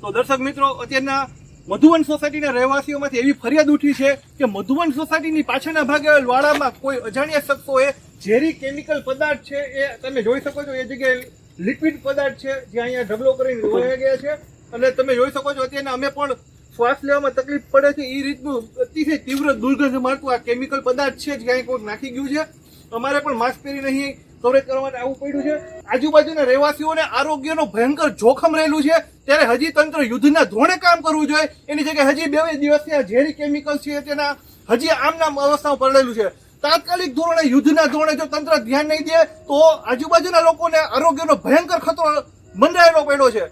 તો દર્શક મિત્રો, અત્યારના મધુવન સોસાયટીના રહેવાસીઓમાંથી એવી ફરિયાદ ઉઠી છે કે મધુવન સોસાયટીની પાછળના ભાગે વાડામાં કોઈ અજાણ્યા શખ્સોએ ઝેરી કેમિકલ પદાર્થ છે એ તમે જોઈ શકો છો, એ જગ્યાએ લિક્વિડ પદાર્થ છે જે અહીંયા ઢગલો કરીને વહી ગયા છે. અને તમે જોઈ શકો છો, અત્યારના અમે પણ શ્વાસ લેવામાં તકલીફ પડે છે. એ રીતનું અતિશય તીવ્ર દુર્ગંધ મારતું આ કેમિકલ પદાર્થ છે, જે અહીં કોઈક નાખી ગયું છે. અમારે પણ માસ્ક પહેરી નહીં કવરેજ કરવા માટે આવવું પડ્યું છે. આજુબાજુના રહેવાસીઓને આરોગ્યનો ભયંકર જોખમ રહેલું છે. ત્યારે હજી તંત્ર યુદ્ધના ધોરણે કામ કરવું જોઈએ. એની જગ્યાએ હજી બે દિવસથી આ ઝેરી કેમિકલ છે તેના હજી આમનામ અવસ્થામાં પડેલું છે. તાત્કાલિક ધોરણે યુદ્ધના ધોરણે જો તંત્ર ધ્યાન નહીં દે, તો આજુબાજુના લોકોને આરોગ્યનો ભયંકર ખતરો મંડરાયેલો પડ્યો છે.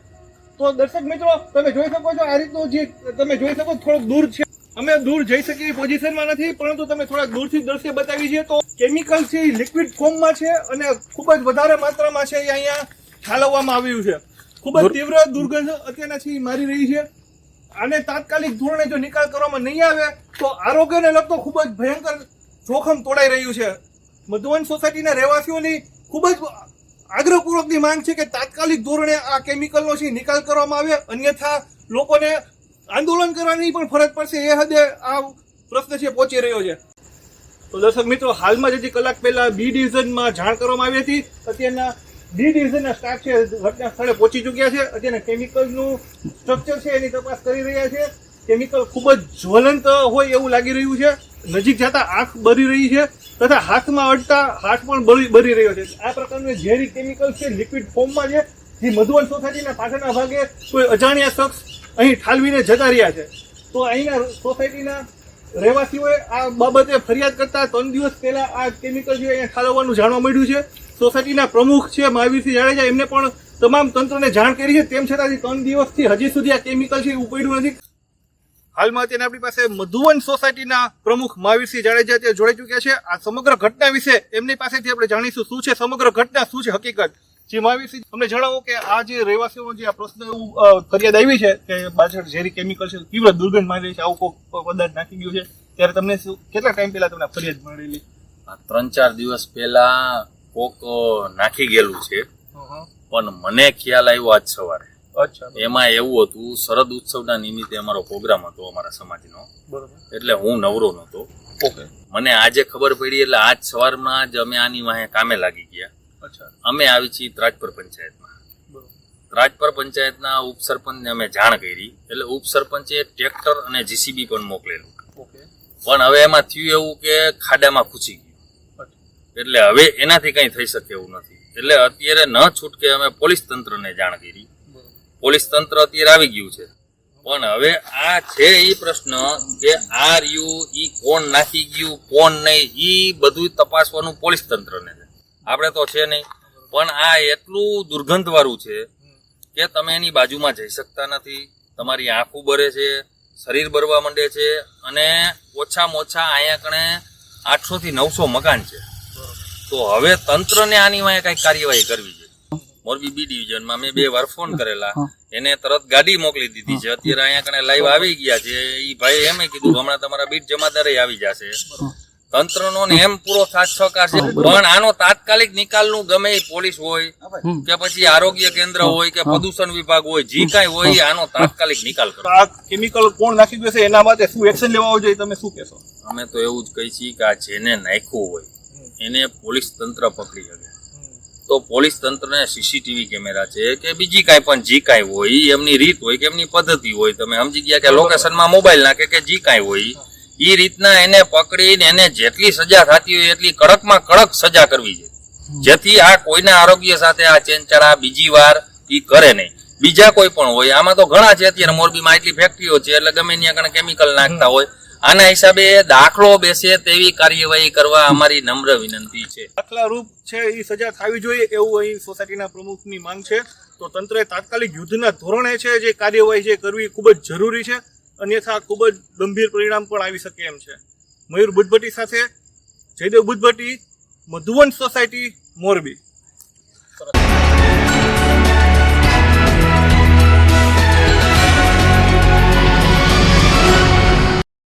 તો દર્શક મિત્રો, તમે જોઈ શકો છો આ રીતનું જે તમે જોઈ શકો થોડુંક દૂર છે. અમે દૂર જઈ શકીએ એવી પોઝિશનમાં નથી પરંતુ તમે થોડાક દૂરથી દ્રશ્ય બતાવી છે તો કેમિકલ છે એ લિક્વિડ ફોર્મમાં છે અને ખૂબ જ વધારે માત્રામાં છે એ અહીંયા ઠાલવવામાં આવ્યું છે. ખૂબ જ તીવ્ર દુર્ગંધ અત્યારના છે એ મારી રહી છે. આને તાત્કાલિક ધોરણે જો નિકાલ કરવામાં નહીં આવે તો આરોગ્યને લગતો ખૂબ જ ભયંકર જોખમ તોડાઈ રહ્યું છે. મધુવન સોસાયટીના રહેવાસીઓની ખૂબ જ આગ્રહપૂર્વકની માંગ છે કે તાત્કાલિક ધોરણે આ કેમિકલનો છે નિકાલ કરવામાં આવે. અન્યથા લોકોને આંદોલન કરવાની પણ ફરજ પડશે, એ હદે આ પ્રશ્ન છે, પહોંચી રહ્યો છે. તો દર્શક મિત્રો, હાલમાં જ કલાક પહેલા બી ડિવિઝનમાં જાણ કરવામાં આવી હતી, અત્યારના બી ડિવિઝનના સ્ટાફ છે, ઘટના સ્થળે પહોંચી ચૂક્યા છે. અત્યારના કેમિકલનું સ્ટ્રક્ચર છે, એની તપાસ કરી રહ્યા છે. કેમિકલ ખૂબ જ જ્વલંત હોય એવું લાગી રહ્યું છે. નજીક જતા આંખ બરી રહી છે તથા હાથમાં અડતા હાથ પણ બરી રહ્યો છે. આ પ્રકારનું ઝેરી કેમિકલ છે લિક્વિડ ફોર્મમાં છે. જે મધુવન સોસાયટીના પાછળના ભાગે કોઈ અજાણ્યા શખ્સ અહીં ઠાલવીને જતા રહ્યા છે. તો અહીંના સોસાયટીના રહેવાસીઓએ આ બાબતે ફરિયાદ કરતા ત્રણ દિવસ પહેલા આ કેમિકલ જે અહીંયા ઠાલવવાનું જાણવા મળ્યું છે. સોસાયટીના પ્રમુખ છે મહાવીરસિંહ જાડેજા, એમને પણ તમામ તંત્રને જાણ કરી છે. તેમ છતાં ત્રણ દિવસથી હજી સુધી આ કેમિકલ છે ઉપડ્યું નથી. હાલમાં અત્યારે આપણી પાસે મધુવન સોસાયટીના પ્રમુખ મહાવીરસિંહ જાડેજા ત્યાં જોડાઈ ચૂક્યા છે. આ સમગ્ર ઘટના વિશે એમની પાસેથી આપણે જાણીશું. શું છે સમગ્ર ઘટના? શું છે હકીકત? જે મહાવીરસિંહ અમને જણાવો કે આ જે રહેવાસીઓનો જે આ પ્રશ્ન એવું ફરિયાદ આવી છે કે પાછળ ઝેરી કેમિકલ છે તીવ્ર દુર્ગંધ મારી રહી છે આવું કોઈ પદાર્થ નાખી ગયું છે ત્યારે તમને કેટલા ટાઈમ પહેલા તમને ફરિયાદ મળેલી? આ ત્રણ ચાર દિવસ પહેલા કોક નાખી ગયેલું છે પણ મને ખ્યાલ આવ્યો આજ સવારે. અચ્છા. એમાં એવું હતું શરદ ઉત્સવના નિમિત્તે અમારો પ્રોગ્રામ હતો અમારા સમાજનો. બરોબર. એટલે હું નવરો નહોતો. ઓકે. મને આજે ખબર પડી એટલે આજ સવારમાં જ અમે આની વાહે કામે લાગી ગયા. અમે આવી છીએ ત્રાજપર પંચાયતમાં. ત્રાજપર પંચાયતના ઉપસરપંચને અમે જાણ કરી એટલે ઉપસરપંચે ટ્રેક્ટર અને જીસીબી પણ મોકલેલું. પણ હવે એમાં થયું એવું કે ખાડામાં ખૂચી ગયું. એટલે હવે એનાથી કંઈ થઈ શકે એવું નથી. એટલે અત્યારે ન છૂટકે અમે પોલીસ તંત્રને જાણ કરી. પોલીસ તંત્ર અત્યારે આવી ગયું છે. પણ હવે આ છે એ પ્રશ્ન કે આ રહ્યું ઈ કોણ નાખી ગયું કોણ નહીં ઈ બધું તપાસવાનું પોલીસ તંત્રને આપણે તો છે નહીં. પણ આ એટલું દુર્ગંધ વાળું છે કે તમે એની બાજુમાં જઈ શકતા નથી. તમારી આંખો બરે છે, શરીર બરવા માંડે છે અને ઓછામાં ઓછા અહીંયા કણે આઠસો થી નવસો મકાન છે. તો હવે તંત્રને આની વાંહે કઈ કાર્યવાહી કરવી છે મોરબી બી ડિવિઝનમાં મેં બે વાર ફોન કરેલા. એને તરત ગાડી મોકલી દીધી છે. અત્યારે અહીંયા કણે લાઈવ આવી ગયા છે. એ ભાઈ એમ કીધું, હમણાં તમારા બીટ જમાદારે આવી જશે. તંત્રનો ને એમ પૂરો સાથ સહકાર છે. પણ આનો તાત્કાલિક નિકાલનું ગમે એ પોલીસ હોય કે પછી આરોગ્ય કેન્દ્ર હોય કે પ્રદૂષણ વિભાગ હોય જે કાંઈ હોય આનો તાત્કાલિક નિકાલ કરો. આ કેમિકલ કોણ નાખી ગયું છે એના માટે શું એક્શન લેવા જોઈએ તમે શું કહેશો? અમે તો એવું જ કહી છીએ કે આ જેને નાખ્યું હોય એને પોલીસ તંત્ર પકડી શકે. તો પોલીસ તંત્રને સીસીટીવી કેમેરા છે કે બીજી કાંઈ પણ જે કાંઈ હોય એમની રીત હોય કે એમની પદ્ધતિ હોય તમે સમજી ગયા કે લોકેશનમાં મોબાઈલ નાખે કે જે કાંઈ હોય એ રીતના એને પકડીને એને જેટલી સજા થતી હોય એટલી કડકમાં કડક સજા કરવી છે. જેથી આ કોઈના આરોગ્ય સાથે આ ચેનચાળા બીજી વાર ઈ કરે નહીં. બીજા કોઈ પણ હોય. આમાં તો ઘણા છે. અત્યારે મોરબીમાં એટલી ફેક્ટરીઓ છે, એટલે ગમે ત્યાં કણે કેમિકલ નાખતા હોય. આના હિસાબે દાખલો બેસે તેવી કાર્યવાહી કરવા અમારી નમ્ર વિનંતી છે. દાખલા રૂપ છે એ સજા થવી જોઈએ એવું અહીં સોસાયટીના પ્રમુખની માંગ છે. તો તંત્રે તાત્કાલિક યુદ્ધના ધોરણે છે જે કાર્યવાહી છે કરવી ખૂબ જ જરૂરી છે. અન્યથા ખૂબ જ ગંભીર પરિણામ પણ આવી શકે એમ છે. મયુર બુદ્ધભટ્ટી સાથે જયદેવ બુદ્ધભટ્ટી મધુવન સોસાયટી, મોરબી.